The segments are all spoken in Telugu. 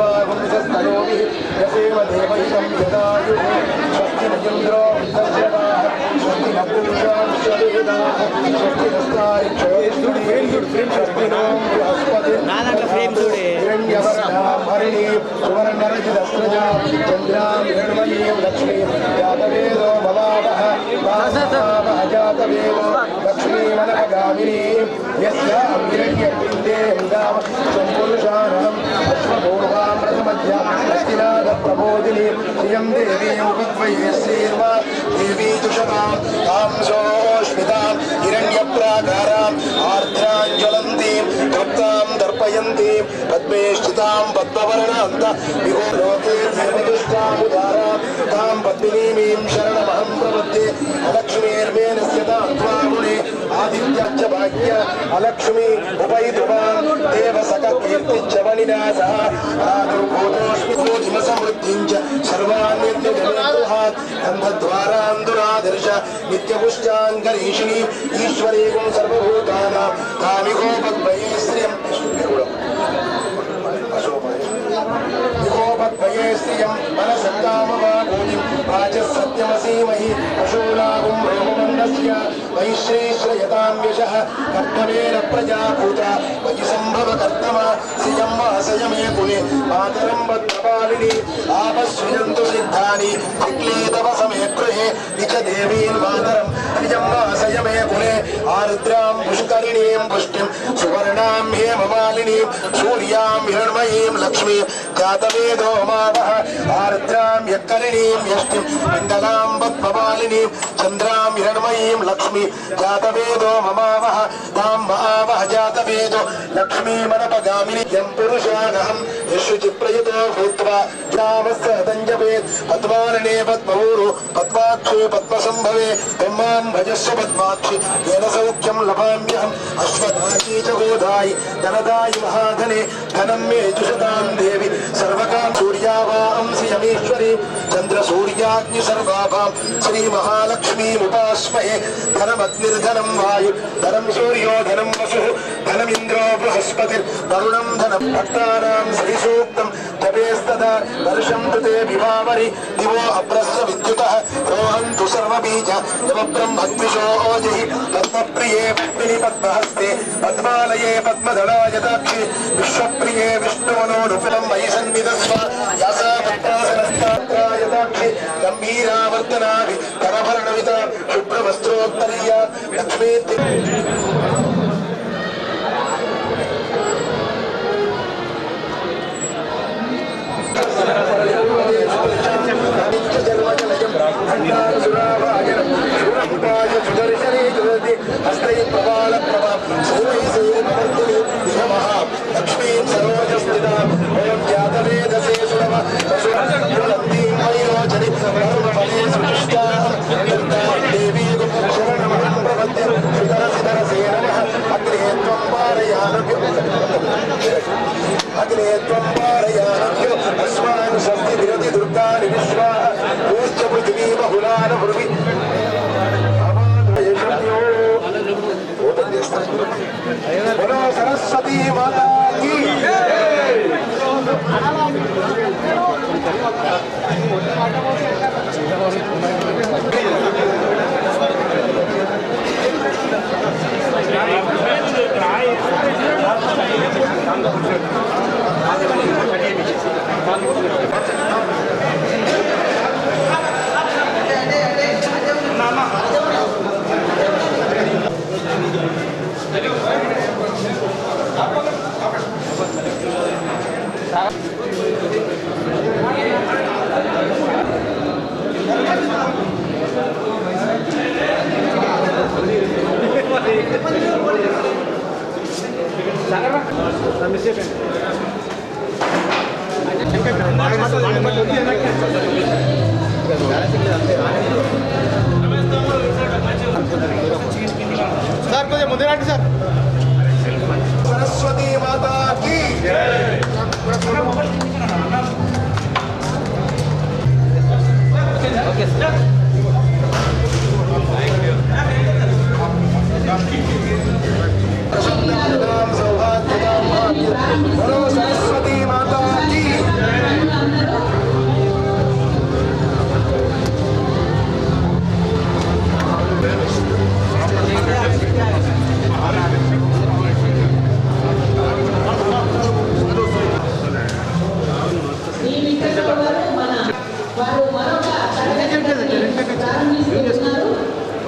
सर्वपुंसस्तनोभिः यसेव देवैनं ददायुः स्वस्तिमयुन्द्रो विसर्जनाः स्वस्तिमपुरुषाक्षविदाः स्वस्तिरस्तायुष्वेष्णुडिवेष्णुड् स्वस्तिनां बृहस्पति हिरण्यवर्णामरिणी सुवर्णरचिदस्रजा चन्द्रां हिरण्मयीं लक्ष्मीं जातवेदो भवावः वासवः जातवेदो लक्ष्मीमनगामिनीं यस्य अग्रण्यपिण्डे हृदाम सम्पुरुषाणम् దేవీం ఉపద్వయే శ్రీర్వా దేవీ దుషతాం తాం సోష్మితాం హిరణ్యప్రాకారాం ఆర్ద్రాంజ్వలంతీం తప్తాం దర్పయంతీం పద్మే స్థితాం పద్మవర్ణాంత విహో లోకే సర్వదుష్టాముదారాం తాం పద్మినీమీం శరణమహం ప్రపద్యే ಭಾಗ್ಯ ಅಲಕ್ಷ್ಮಿ ಉಪೈತುಮ ದೇವಸಕ ಕೀರ್ತಿ ಚವನಿನಾಸ ಆದು ಭೂತೋಷ್ಮಿ ಸೂಕ್ಷ್ಮ ಸಮೃದ್ಧಿಂಚ ಸರ್ವಾನ್ಯತ್ಯ ಜಗನ್ನಾಥ್ ಗಂಧದ್ವಾರಾಂಧುರಾದರ್ಶ ನಿತ್ಯಪುಷ್ಟಾಂಗರೀಷಿಣಿ ಈಶ್ವರೇ ಗುಂ ಸರ್ವಭೂತಾನ ಕಾಮಿಗೋ ಭಗ್ವಯೇ ಶ್ರಿಯಂ विकोपद्वये श्रियं मनसत्तामवागोजिं वाचः सत्यमसीमहि पशूनागुं रोममण्डस्य యశః కర్తవేన ప్రజాభూత వయి సంభవ కర్తమ శ్రియం వాసయమే కులే మాతరం భద్రపాలిని ఆపశ్రియంతు సిద్ధాని విక్లేతవ సమే గృహే నిజ దేవీన్ మాతరం నిజం వాసయమే కులే ఆరుద్రాం పుష్కరిణీం పుష్టిం సువర్ణాం హేమమాలినీం సూర్యాం హిరణ్మయీం లక్ష్మీం జాతవేదో మావః ఆరుద్రాం యక్కరిణీం యష్టిం మంగళాం పద్మపాలినీం చంద్రాం హిరణ్మయీం లక్ష్మీ जातवी, जातवेदो ममावह तां महावह जातवेदो लक्ष्मीमनपगामिनि यं पुरुषानहं, यशुचिप्रयतो भूत्वा जामस्य तञ्जपेत् पद्मारणे पद्मवूरु, पद्माक्षे पद्मसम्भवे ब्रह्मान् भजस्व पद्माक्षि, येन सौख्यम लभाम्यहम, अश्वधाची च गोधायि धनदायि महाधने, धनं मे जुषतां देवि सर्वकां सूर्यावा యమీశ్వరి చంద్ర సూర్యాగ్ని సర్వాభాం శ్రీ మహాలక్ష్మీముపాస్మహే ధనమగ్నిర్ధనం వాయు ధనం సూర్యో ధనం వసు ధనమింద్రో బృహస్పతి తరుణం ధనం భక్తానాం శ్రీ జపే वर्षं कृते विभावरि, दिवो अभ्रस्य विद्युतः, रोहन्तु सर्वबीज स्वप्रं भक्तिशो ओजहि, पद्मप्रिये पद्महस्ते, पद्मालये पद्मधलायताक्षि विश्वप्रिये विष्णुमनोनुपुलं मयि सन्निधस्व यासा पद्मासनस्तात्रायताक्षि गम्भीरावर्तनाभि అగ్నే త్వం పారయానభ్యో అస్మాన్ స్వస్తి విరతి దుర్గాని విశ్వా పూజ్య పృథివీ బహుళాన భృవి సార్ కొద్దిగా ముందు రండి సార్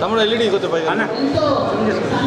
తమ్ముడు ఎల్ఈడి కొద్ది పై అన్న. చేసుకుంటాం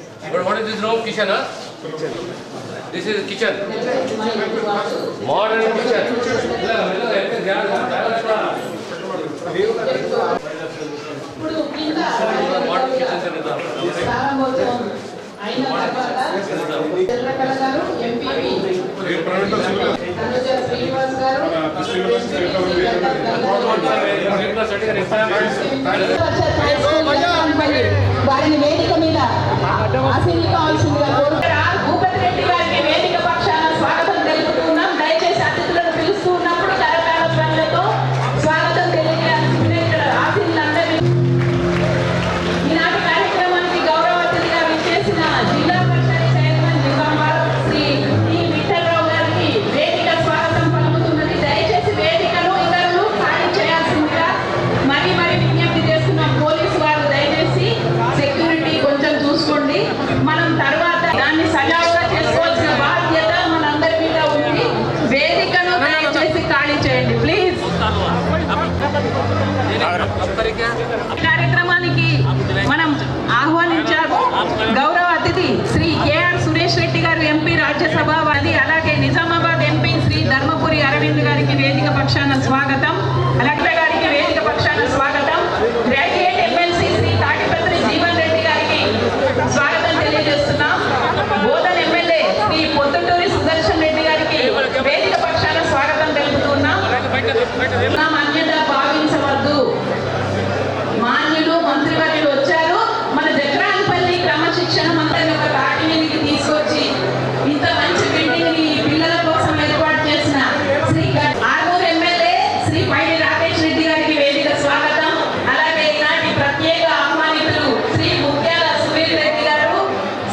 But what is this room? Kitchen, huh? This is kitchen. Modern kitchen. వారిని వేదిక మీద 而且你到现在 di Obrigada. శిక్షణ మన ప్రతి ఒక్క పార్టీని మీకు తీసుకొచ్చి